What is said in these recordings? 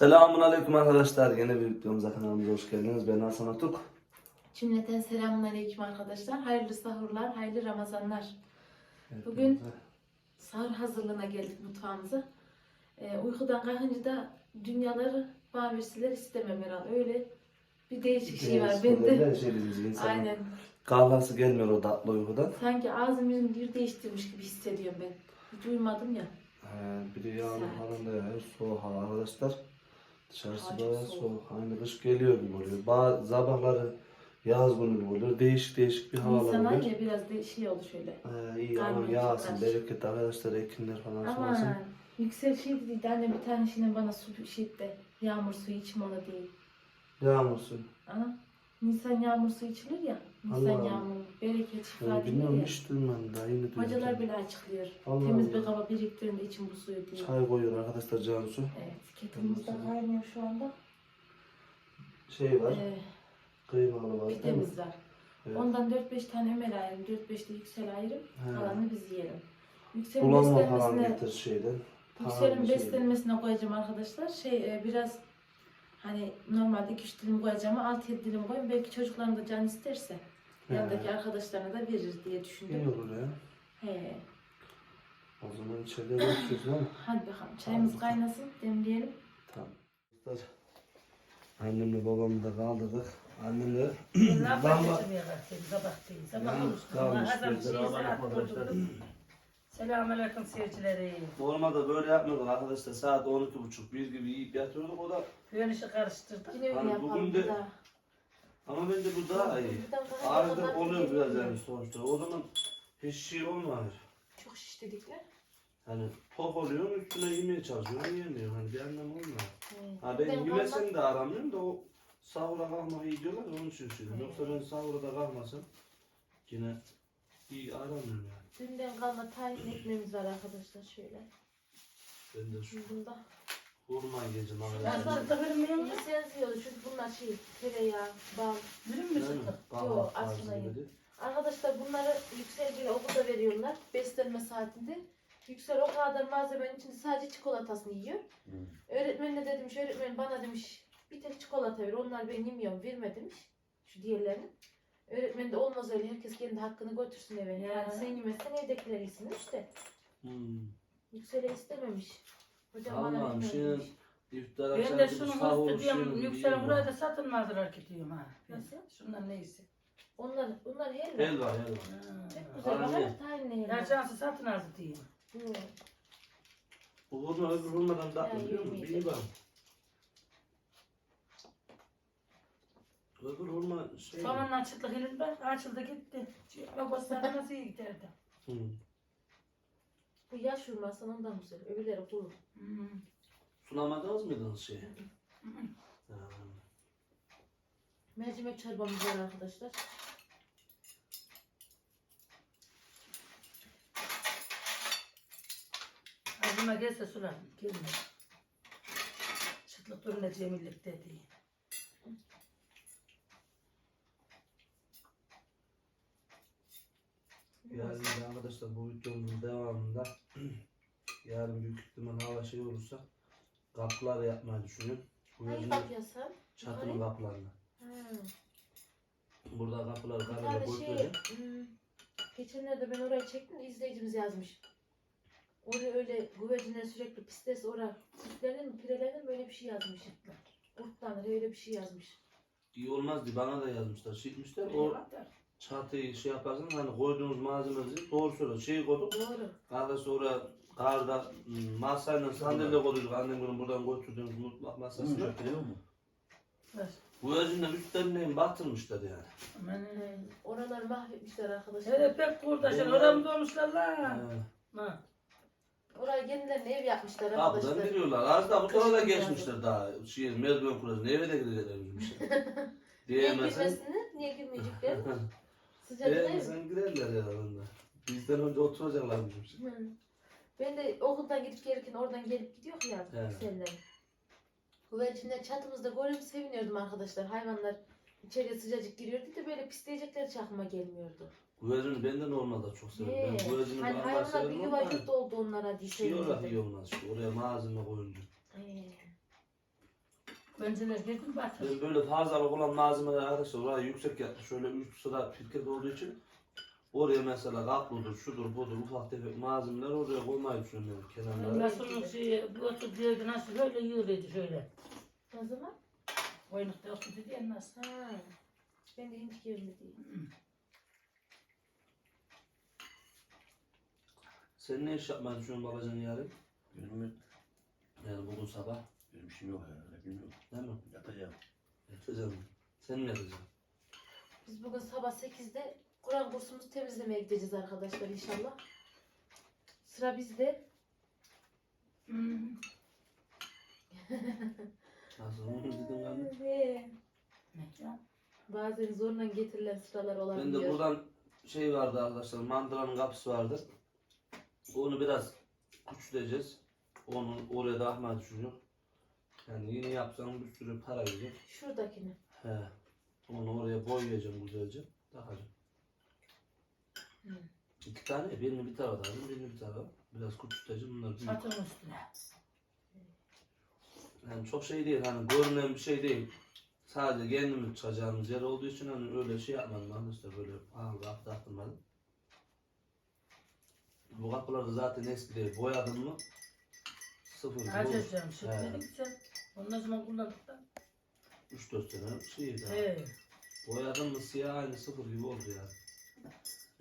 Selamun Aleyküm arkadaşlar. Yeni bir videomuza kanalımıza hoş geldiniz. Ben Hasan Atuk. Cümleten selamünaleyküm arkadaşlar. Hayırlı sahurlar, hayırlı Ramazanlar. Bugün- Sahur hazırlığına geldik mutfağımıza. Ee, uykudan kalkınca da dünyaları bana verseler istemem herhalde. Öyle bir değişik şey var bende. İnsan. Aynen. Kahvası gelmiyor o tatlı uykudan. Sanki ağzım yüzüm bir değiştirmiş gibi hissediyorum ben. Hiç uyumadım ya. Ee, bir de yağmur yağıyor. Soğuk hava arkadaşlar. Dışarısı çok bayağı soğuk. soğuk. Aynı kış geliyor gibi oluyor. Bazı sabahları yaz günü gibi oluyor. Değişik değişik bir havalar İnsan oluyor. anca biraz de şey oldu şöyle. Ee, iyi ama yağsın. çıkar. Bereket arkadaşlar ekinler falan Ama sulasın. yüksel şey dedi anne bir tane şimdi bana su şey de yağmur suyu içme ona değil. Yağmur suyu. Ana Nisan yağmur suyu içilir ya. Allah Allah. yağmuru bereket şifa Yani bilmiyorum ya. hiç duymadım daha yeni duydum. Hocalar bile açıklıyor. Allah Temiz Allah. bir kaba biriktirin de için bu suyu diye. Çay koyuyor arkadaşlar Cansu. Evet, kettle'ımız da kaynıyor şu anda. Şey var. Ee, Kıymalı var. değil mi? pidemiz var. Evet. Ondan 4-5 tane Ömer ayırım, 4-5 de Yüksel ayırım. He. Kalanını biz yiyelim. Yüksel'in Bulanma falan beslenmesine, getir şeyden. Yüksel'in Taze şey. beslenmesine koyacağım arkadaşlar. Şey e, biraz hani normalde 2-3 dilim koyacağım ama 6-7 dilim koyayım. Belki çocukların da can isterse. He. Yanındaki arkadaşlarına da verir diye düşündüm. İyi olur ya. He. O zaman içeride bakıyoruz değil mi? Hadi bakalım çayımız kaynasın demleyelim. Tamam. Arkadaşlar, Annemle babamı da kaldırdık. Annem de Ne Lamba- yapacağım sabah değil. Sabah Yalnız kalmış bizler. Selamünaleyküm seyircileri. Normalde böyle yapmıyorduk arkadaşlar. Saat 12.30 bir gibi yiyip yatıyorduk o da. Yönüşü karıştırdık. Yine öyle Hani yapalım bugün bir de- daha. Ama bence bu daha iyi. Kadar oluyor biraz yani sonuçta. O zaman hiç şey olmuyor. Çok şiş dedikler. Hani tok oluyor üstüne yemeye çalışıyor yiyemiyor. Hani bir anlam olmuyor. He. Ha ben de yemesem de aramıyorum da o sahura kalkmayı iyi diyorlar onun için söylüyorum. Evet. Yoksa ben sahura da kalkmasam yine iyi aramıyorum yani. Dünden kalma tahin ekmeğimiz var arkadaşlar şöyle. Ben de şu Bunda. Hurma yiyeceğim Ben vermiyor mu? İyi sensiyordu çünkü bunlar şey tereyağı, bal. Mi? sırtı? Kahvaltı Yok, açmayın. gibi. Arkadaşlar bunları Yüksel bile okulda veriyorlar. Beslenme saatinde. Yüksel o kadar malzemenin içinde sadece çikolatasını yiyor. Öğretmenine de demiş, öğretmen bana demiş bir tek çikolata ver. Onlar ben yemiyorum, verme demiş. Şu diğerlerini. Öğretmen de olmaz öyle. Herkes kendi hakkını götürsün eve. Yani Ya. sen yemezsen evdekiler yesin işte. Hmm. Yüksel'e istememiş. Hocam bana şeyin demiş. iftar Ben de akşamı şunu sahur hasta diyorum. Yükselen yiyeyim buraya da satılmazlar ki diyorum ha. Nasıl? Şundan neyse. Onlar, bunlar helva. Helva helva. Çok güzel. Aynen. Bana tahinli helva. Ya şansı satın azı. Hı. Bu hurma öbür hurmadan tatlı Ya, biliyor musun? yemeyeceğim. Bir bak. Öbür hurma şey. Sonundan açıldı henüz bak açıldı gitti. Babasına nasıl iyi giderdi. Hı. Bu yaş hurması ondan güzel. Öbürleri kuru. Hmm. Sunamadınız mıydınız şeyi? Ha. Mercimek çorbamız var arkadaşlar. Ağzıma gelse sularım. Gelme. Çıtlık durumda cemillik dedi. Yarın da arkadaşlar bu videomuzun devamında yarın büyük ihtimal hava şey olursa kapılar yapmayı düşünüyorum. Bu Hangi kapıya sen? çatının Yukarı. Ha. Burada kapıları Bir tane şey, koyacağım. hmm, geçenlerde ben oraya çektim de izleyicimiz yazmış. Oraya öyle güvercinler sürekli pistes oraya sütlenir mi pirelenir mi böyle bir şey yazmış. Kurtlanır öyle bir şey yazmış. İyi olmaz diye bana da yazmışlar. Çıkmışlar o çatıyı şey yaparsanız hani koyduğunuz malzemeleri doğru söylüyor. Şey koyduk. Doğru. Karda sonra karda hmm, masayla sandalye koyduk. Annem bunu buradan götürdüğümüz mutfak masasına. Bu yüzden üstlerine batırmışlar yani. Aman. Ee, oraları mahvetmişler arkadaşlar. Hele pek kurdaşlar Ben- oramda olmuşlar la. He. Ha. Oraya kendilerine ev yapmışlar Kapıdan arkadaşlar. giriyorlar. Az da bu tarafa da Kışın geçmişler daha. Şey, merdiven kurasına eve de girecekler bizim şey. Niye Diyemezsen. girmesini, niye girmeyecekler? Sıcak değil mi? Diyemezsen girerler herhalde. Bizden önce oturacaklar bizim. Hı. Ben de okuldan gidip gelirken oradan gelip gidiyor ya Evet. seninle. Güvercinler çatımızda görünce seviniyordum arkadaşlar. Hayvanlar içeriye sıcacık giriyordu da böyle pisleyecekler hiç aklıma gelmiyordu. Güvercin ben de normalde çok severim. He. Ben güvercini Hani hayvanlar bir yuva yurt oldu onlara diye şey olarak iyi seviniyordum. olmaz. Işte oraya malzeme koyunca. He. Önceler girdim batır. Ben böyle fazlalık olan malzemeler arkadaşlar orayı yüksek yaptım. Şöyle üç sıra pirket olduğu için oraya mesela kaplıdır, şudur, budur, ufak tefek malzemeler oraya koymayı düşünüyorum kenarlara. Nasıl şey, bu otur diyordu nasıl öyle yürüyordu şöyle. Ne zaman? Oyunlukta oturdu diye nasıl. Ha. Ben de hiç görmedim. Sen ne iş yapmayı düşünüyorsun babacan yarın? Mi? Yani bugün sabah. Benim işim yok herhalde. Bilmiyorum. Değil mi? Yatacağım. Yapacağım. Sen mi yapacaksın? Biz bugün sabah 8'de Kur'an kursumuzu temizlemeye gideceğiz arkadaşlar inşallah. Sıra bizde. Hmm. Nasıl onu dedin. Ne ya? Bazen zorla getirilen sıralar Ben olabiliyor. de buradan şey vardı arkadaşlar, mandıranın kapısı vardı. Onu biraz küçülteceğiz. Onu oraya da ahmet düşünüyor. Yani yeni yapsam bir sürü para yiyecek. Şuradakini. He. Onu oraya boyayacağım güzelce. Takacağım. Hı. İki tane, birini bir tarafa takacağım, birini bir tarafa. Biraz küçülteceğim, bunlar büyük. Satın üstüne. Yani çok şey değil, hani görünen bir şey değil. Sadece kendimiz çıkacağımız yer olduğu için hani öyle şey yapmadım arkadaşlar, böyle pahalı kapı taktırmadım. Bu kapılar da zaten eski değil, boyadım mı sıfır. Harcayacağım. Sütledik sen. Ondan sonra kullandık da. 3-4 sene şeydi. ha. He. Boyadım mı siyah aynı sıfır gibi oldu ya.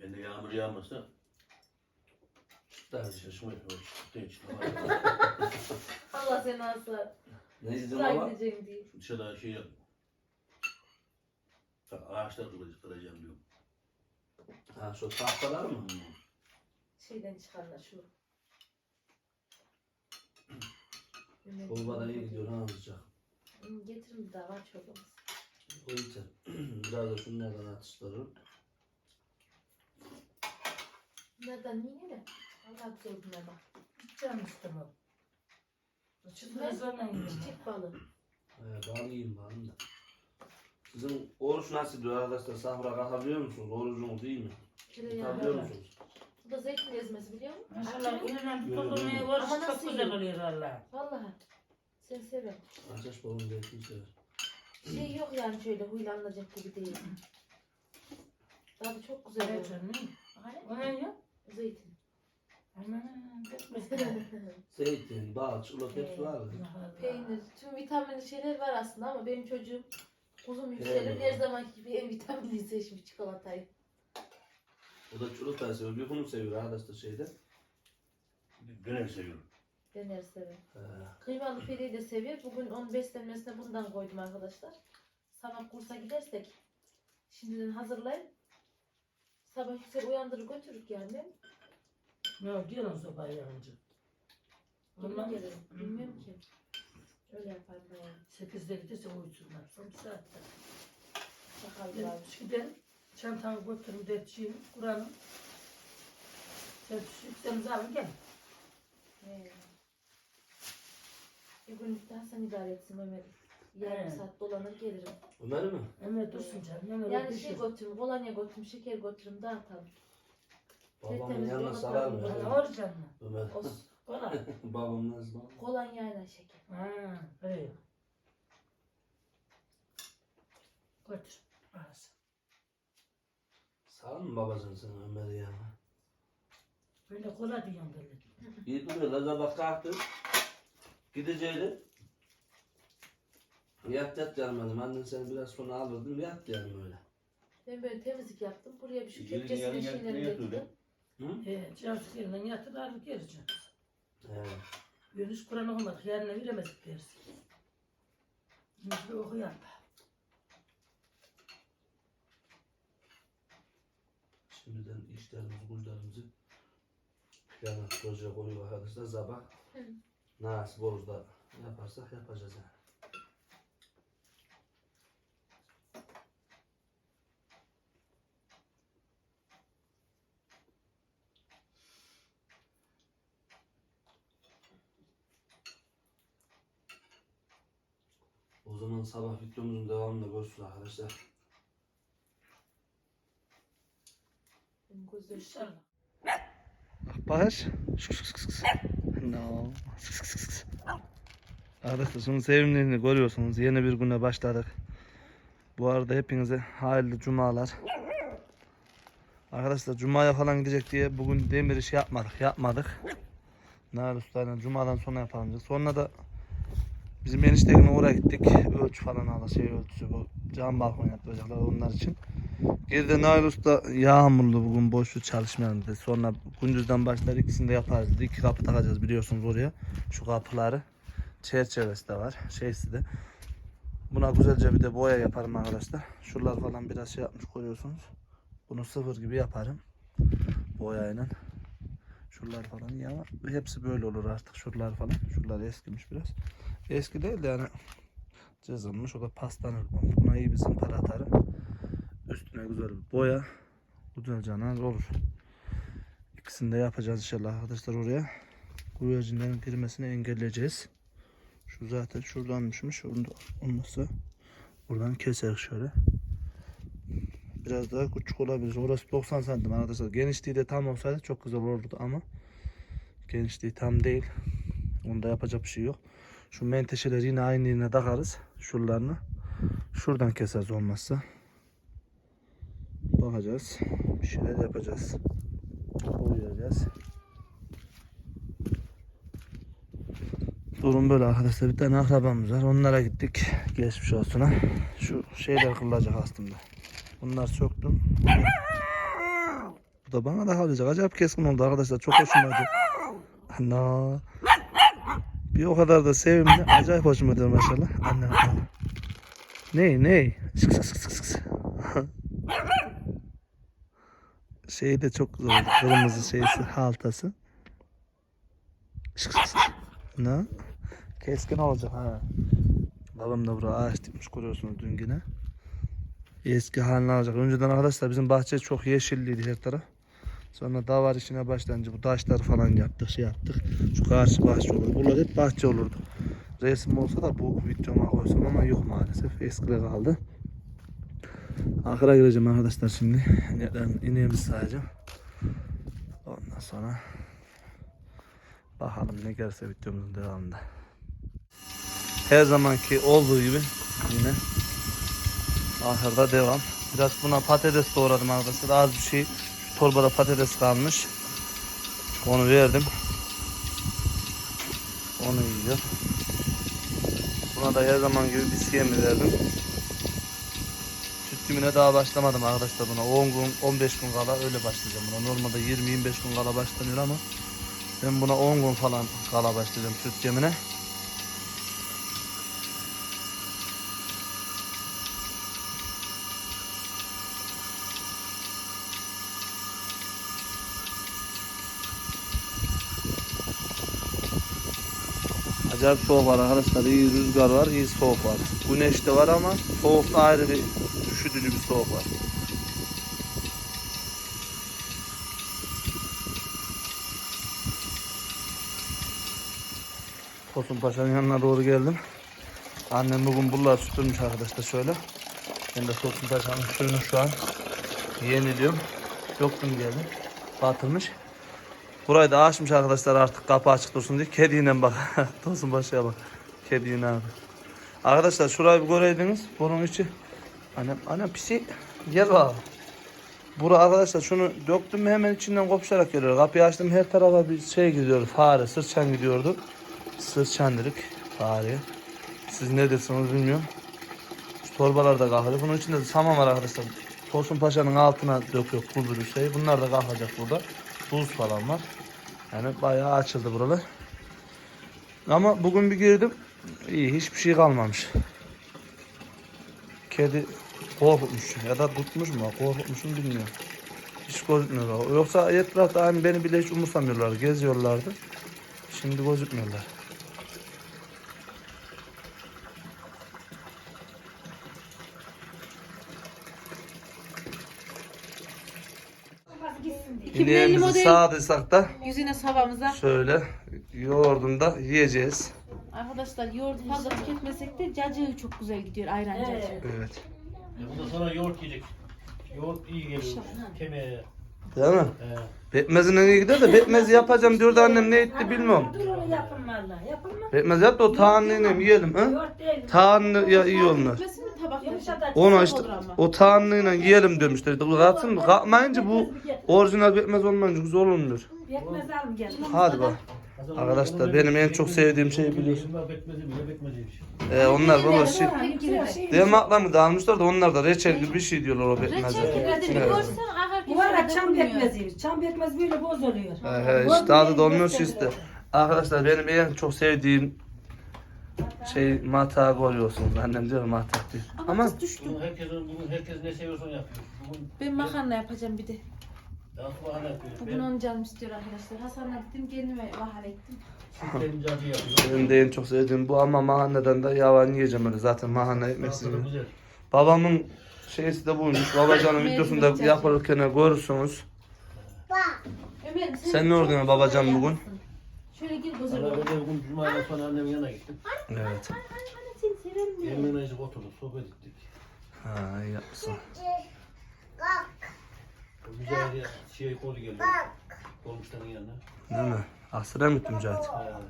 Ben de yağmur yağmasa Daha şey. şaşma yapıyor. Çıktı içine. Allah seni alsa. Ne Sıra ama? gideceğim diye. Dışarıda şey yap. Ağaçlar kıracağım diyorum. Ha şu tahtalar mı? Şeyden çıkanlar şu. Da iyi gidiyor ha sıcak. Getirin bir daha var çorbamız. O yüzden biraz da şunlardan atıştırırım. Bunlardan niye ne? Allah güzel bunlar bak. Gideceğim bu. Çıtırı sonra yiyorum. Çiçek balı. Ee, bal yiyeyim bari da. Sizin oruç nasıl diyor arkadaşlar? Sahura kalkabiliyor musunuz? Orucunuz değil mi? Kalkabiliyor musunuz? Bu da zeytin ezmesi biliyor musun? Maşallah tutulduğunu değil mi? var. Ama Çok nasıl güzel yiyor? oluyor valla. Vallahi. Sen sever. Ateş balonu zeytin sever. Şey yok yani şöyle huylanacak gibi değil. Tadı çok güzel Evet oluyor. canım. O ne ya? Zeytin. Aman gitmesin. Zeytin, bal, çikolata hepsi var. Peynir. Tüm vitaminli şeyler var aslında ama benim çocuğum uzun yükselir her zamanki gibi en vitaminli seçmiş çikolatayı. O da çikolata seviyor. Bir bunu seviyor arkadaşlar şeyde. Döner seviyorum. Dener sever. Kıymalı pideyi de seviyor. Bugün onun beslenmesine bundan koydum arkadaşlar. Sabah kursa gidersek şimdiden hazırlayıp sabah yüksel uyandırır götürürük yani. Ne diyorsun sobayı yanınca? Yemin Ondan ederim. Bilmiyorum ki. Öyle yaparım ben yani. sekizde giderse uyusunlar. Son bir saatte. Bakalım Ben abi. giderim. Çantamı götürürüm detçiyim. Kur'an'ım. Sen yükselimizi alın gel. He. Bir günlük daha sen idare etsin Ömer. Yarım He. saat dolanır gelirim. Ömer mi? Ömer dursun canım. Ömer Yani bir şey götürürüm, kolonya götürürüm, şeker götürürüm, dağıtalım. Babamın Tertemiz yanına sarar mı? ortam. Bana var canım. Ömer. Olsun. Kolay. Babam nasıl babam? Kolonyayla şeker. Ha, öyle. Götür. Sağ mı babacığım sen Ömer'i ya? Böyle kola diyorum böyle. İyi duruyor. Lazer bak kalktı. Gideceğiydi. Yat yat yanım dedim. Annen seni biraz sonra alırdım. Yat yanım öyle. Ben böyle temizlik yaptım. Buraya bir şu Gelin kepçesine yarın şeyleri yarın yatıyor getirdim. Hı? He, cazı elinden yatır alır geleceğim. He. Yunus Kur'an okumadık. Yarına veremezdik deriz. Şimdi okuyalım. Şimdiden işlerimizi, güçlerimizi plana projeye koyuyor arkadaşlar. Sabah Hı. nasip olur da yaparsak yapacağız yani. O zaman sabah videomuzun devamında görüşürüz arkadaşlar. Bakış. No. Arkadaşlar şunun sevimliliğini görüyorsunuz. Yeni bir güne başladık. Bu arada hepinize hayırlı cumalar. Arkadaşlar cumaya falan gidecek diye bugün demir işi yapmadık. Yapmadık. Nail Usta'yla cumadan sonra yapalım. Sonra da bizim enişteyle oraya gittik. Ölçü falan aldı. Şey ölçüsü bu. Cam balkon yapacaklar onlar için. Geride Nail Usta yağmurlu bugün boşlu çalışmayalım dedi. Sonra gündüzden başlar ikisini de yaparız dedi. İki kapı takacağız biliyorsunuz oraya. Şu kapıları. Çerçevesi de var. Şeysi de. Buna güzelce bir de boya yaparım arkadaşlar. Şuralar falan biraz şey yapmış görüyorsunuz. Bunu sıfır gibi yaparım. Boyayla. Şuralar falan ama hepsi böyle olur artık. Şuralar falan. Şuralar eskimiş biraz. Eski değil de yani cızılmış. O da paslanır. Buna iyi bir zımpara atarım. Üstüne güzel bir boya. Güzel canan olur. İkisini de yapacağız inşallah arkadaşlar oraya. Güvercinlerin girmesini engelleyeceğiz. Şu zaten şuradanmışmış. Onu da olmazsa buradan keseriz şöyle. Biraz daha küçük olabilir. Orası 90 santim arkadaşlar. Genişliği de tam olsaydı çok güzel olurdu ama genişliği tam değil. Onda yapacak bir şey yok. Şu menteşeleri yine aynı yerine takarız. Şuralarını. Şuradan keseriz olmazsa. Bakacağız. Bir şeyler yapacağız. Boyayacağız. Durum böyle arkadaşlar. Bir tane akrabamız var. Onlara gittik. Geçmiş olsun ha. Şu şeyler kırılacak aslında. Bunlar söktüm. Bu da bana da havlayacak. Acayip keskin oldu arkadaşlar. Çok hoşuma gitti. Ana. Bir o kadar da sevimli. Acayip hoşuma gidiyor maşallah. Anne. anne. Ney ney? Sık sık sık sık sık. Şey de çok güzel. Kırmızı şeysi haltası. Şık şık şık. Ne? Keskin olacak ha. Babam da buraya ağaç dikmiş görüyorsunuz dün yine. Eski haline alacak. Önceden arkadaşlar bizim bahçe çok yeşilliydi her taraf. Sonra davar işine başlayınca bu taşları falan yaptık, şey yaptık. Şu karşı bahçe olurdu. Buralar hep bahçe olurdu. Resim olsa da bu videoma koysam ama yok maalesef. Eskide kaldı. Ahıra gireceğim arkadaşlar şimdi. Neden ineğimizi sayacağım. Ondan sonra bakalım ne gelirse videomuzun devamında. Her zamanki olduğu gibi yine ahırda devam. Biraz buna patates doğradım arkadaşlar. Az bir şey. Torbada patates kalmış. Onu verdim. Onu yiyor. Buna da her zaman gibi bisküvimi verdim. Süt gününe daha başlamadım arkadaşlar buna. 10 gün, 15 gün kala öyle başlayacağım buna. Normalde 20-25 gün kala başlanıyor ama ben buna 10 gün falan kala başlayacağım süt gemine. Acayip soğuk var arkadaşlar. İyi rüzgar var, iyi soğuk var. Güneş de var ama soğukta ayrı bir üşütücü bir soğuk var. Tosun Paşa'nın yanına doğru geldim. Annem bugün bunlar süpürmüş arkadaşlar şöyle. Ben de Tosun Paşa'nın şu an yeniliyorum. Yoktum geldim. Batırmış. Burayı da açmış arkadaşlar artık kapı açık dursun diye. Kediyle bak. Tosun Paşa'ya bak. Kediyle abi. Arkadaşlar şurayı bir göreydiniz. Bunun içi. Annem, annem pisi yer var. Bura arkadaşlar şunu döktüm hemen içinden kopuşarak geliyor. Kapıyı açtım her tarafa bir şey gidiyordu. Fare, sırçan gidiyordu. Sırçan fareye. Siz ne dersiniz bilmiyorum. Şu torbalar da kalkıyor. Bunun içinde de saman var arkadaşlar. Tosun Paşa'nın altına döküyor kul bir şey. Bunlar da kalkacak burada. Buz falan var. Yani bayağı açıldı buralar. Ama bugün bir girdim. İyi hiçbir şey kalmamış. Kedi korkutmuş ya da tutmuş mu korkutmuş mu bilmiyorum. Hiç gözükmüyorlar. Yoksa etrafta hani beni bile hiç umursamıyorlar. Geziyorlardı. Şimdi gözükmüyorlar. İneğimizi model sağdıysak da yüzüne savamıza. şöyle yoğurdunda yiyeceğiz. Arkadaşlar yoğurt fazla tüketmesek de cacığı çok güzel gidiyor ayran cacığı. Evet. E bundan sonra yoğurt yiyecek. Yoğurt iyi geliyor kemiğe. Değil mi? He. Betmez'in iyi gider de betmezi yapacağım diyordu annem ne etti bilmiyorum. Dur onu yapın valla. Yapın mı? Betmez yap da o tahanlıyla yiyelim ha. Yoğurt değil. Tahanlı ya iyi onlar. Onu işte Olur ama. o tahanlıyla yiyelim demişler. Kalksın mı? Kalkmayınca bu orijinal betmez olmayınca güzel olmuyor. Yetmez al gel. Hadi bak. Arkadaşlar benim en çok sevdiğim şey biliyorsun. Ee, onlar baba şey. şey. Diğer makla da onlar da reçel gibi bir şey diyorlar o bir Evet. Bu ara çam pekmeziymiş. Çam pekmez böyle boz oluyor. He he işte tadı da olmuyor işte. Arkadaşlar benim en çok sevdiğim şey mata görüyorsunuz. Annem diyor mata diyor. Ama, Ama kız düştü. Bugün herkes, bugün herkes ne seviyorsa yapıyor. Bugün Ben makarna yapacağım bir de. daha bahane yapıyor. Bugün Ben onu canım istiyor arkadaşlar. Hasan'la dedim kendime bahar ettim. benim canı yapıyor. benim de en çok sevdiğim bu ama mahalleden de yavan yiyeceğim öyle zaten mahalle ekmek Aslında istiyorum. güzel. Babamın şeysi de buymuş. Babacanın videosunda yaparken görürsünüz. Ömer Sen ne ordun babacan bugün? Şöyle gir. Valla ben de bugün Cuma'dan sonra annemin yanına gittim. Evet. Anne seni severim diye. Yemeğine azıcık oturduk, sohbet ettik. Ha iyi yapmışsın. O güzel ya, şey kolu geldi. Olmuşların yanına. Değil mi? Asra mı? Ha.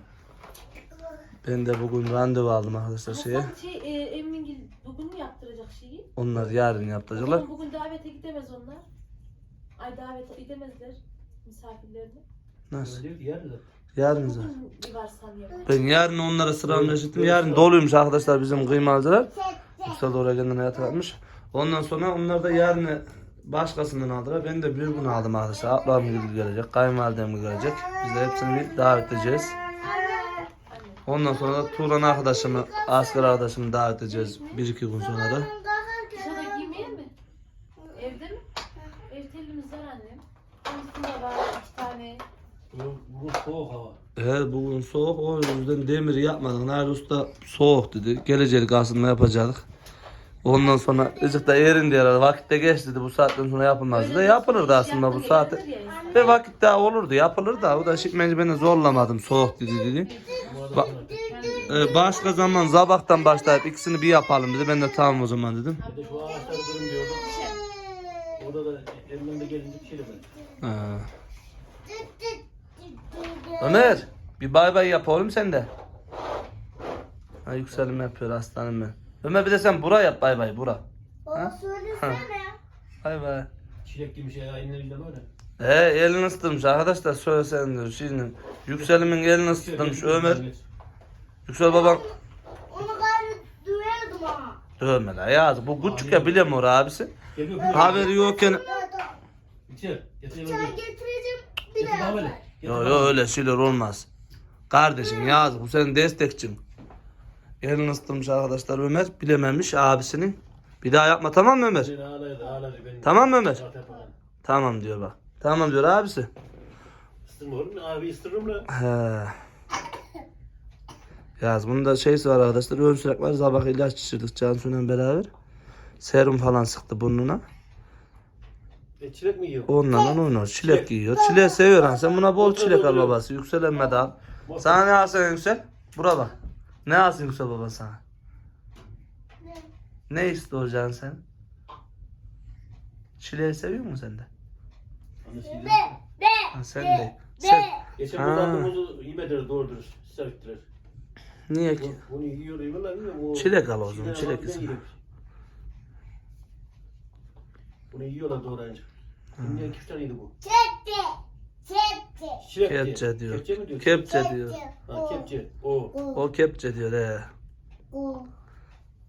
Ben de bugün randevu aldım arkadaşlar şeye. Hasan şey e, Emmingil bugün mü yaptıracak şeyi? Onlar yarın yaptıracaklar. Ama Bugün davete gidemez onlar. Ay davete gidemezler misafirlerini. Nasıl? Öyle yarın da. Yarın zaten. Ben yarın onlara sıramla eşittim. Yarın doluymuş arkadaşlar bizim kıymalcılar. Usta da oraya kendine yatırmış. Ondan sonra onlar da yarın başkasından aldılar. Ben de bir gün aldım arkadaşlar. Ablam gibi gelecek. Kayınvalidem gibi gelecek. Biz de hepsini bir davet edeceğiz. Ondan sonra da Turan arkadaşımı, asker arkadaşımı davet edeceğiz. Bir iki gün sonra da. Evde mi? Ev telimiz var annem. Kendisinde var iki tane. Bugün, bugün soğuk hava. Evet bugün soğuk o yüzden demiri yapmadık. Nail Usta soğuk dedi. Gelecek aslında yapacaktık. Ondan sonra ızık da erin diye aradı. Vakit de geç dedi. Bu saatten sonra yapılmaz dedi. Yapılırdı aslında bu saatte. Ve vakit daha olurdu yapılır da. O da şimdi beni zorlamadım soğuk dedi dedi. Sonra Ee, başka zaman sabahtan başlayıp ikisini bir yapalım dedi. Ben de tamam o zaman dedim. bir de şu ağaçları kırın diyordum. Orada da elimden de gelince bir şey demedim. Ee. Ömer bir bay bay yap oğlum sen de. Ha yükselim yapıyor aslanım ben. Ömer bir de sen bura yap bay bay bura. Ha? Ha. Bay bay. Çilek gibi şey aynı elinden öyle. He elini ısıtırmış arkadaşlar söylesen diyor şimdi. Yükselimin elini ısıtırmış Ömer. Yüksel babam. Onu gayrı duyardım ama. Dövme la ya bu küçük ya bilemiyor abisi. Haberi yokken. Getir Çay elini. getireceğim bir Getir daha. Yo yo öyle şeyler olmaz. Kardeşim yaz bu senin destekçin. Elini ısıtırmış arkadaşlar Ömer bilememiş abisinin. Bir daha yapma tamam mı Ömer? Tamam mı Ömer? Tamam diyor bak. Tamam diyor abisi. Isırma oğlum abi ısırırım lan. He. Yaz bunun da şeysi var arkadaşlar. Ön sürekli var. Sabah ilaç içirdik Cansu'yla beraber. Serum falan sıktı burnuna. E, çilek mi yiyor? Ondan oynuyor. Çilek yiyor. Çilek seviyor ha. Sen buna bol çilek al babası. Yükselenme de al. Sana ne alsın Yüksel? Bura bak. Ne alsın Yüksel baba sana? Ne istiyorsun sen? Çileği seviyor musun sen de? Annesi yiyor. Ha, sen de. Sen. Geçen Ha. uzandığımızı yemediler doğru dürüst. Niye ki? Bu- Bunu yiyor yiyorlar bilmiyorum. O Çilek al o zaman, Çilek çilek al, ben yesin. yedim. Bunu yiyorlar doğru önce. Şimdi iki üç taneydi bu. Çekti. Çekti. Çilek Kepçe diyor. Kepçe mi diyor? Kepçe diyor. Ha kepçe. O. O kepçe diyor he. O.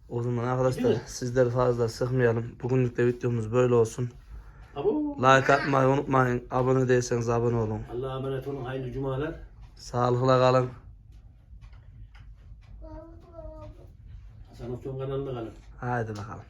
O zaman arkadaşlar mi? sizleri fazla sıkmayalım. Bugünlük de videomuz böyle olsun. Abo. Like atmayı unutmayın. Abone değilseniz abone olun. Allah'a emanet olun. Hayırlı cumalar. Sağlıkla kalın. Hasan Uçon kanalında kalın. Haydi bakalım.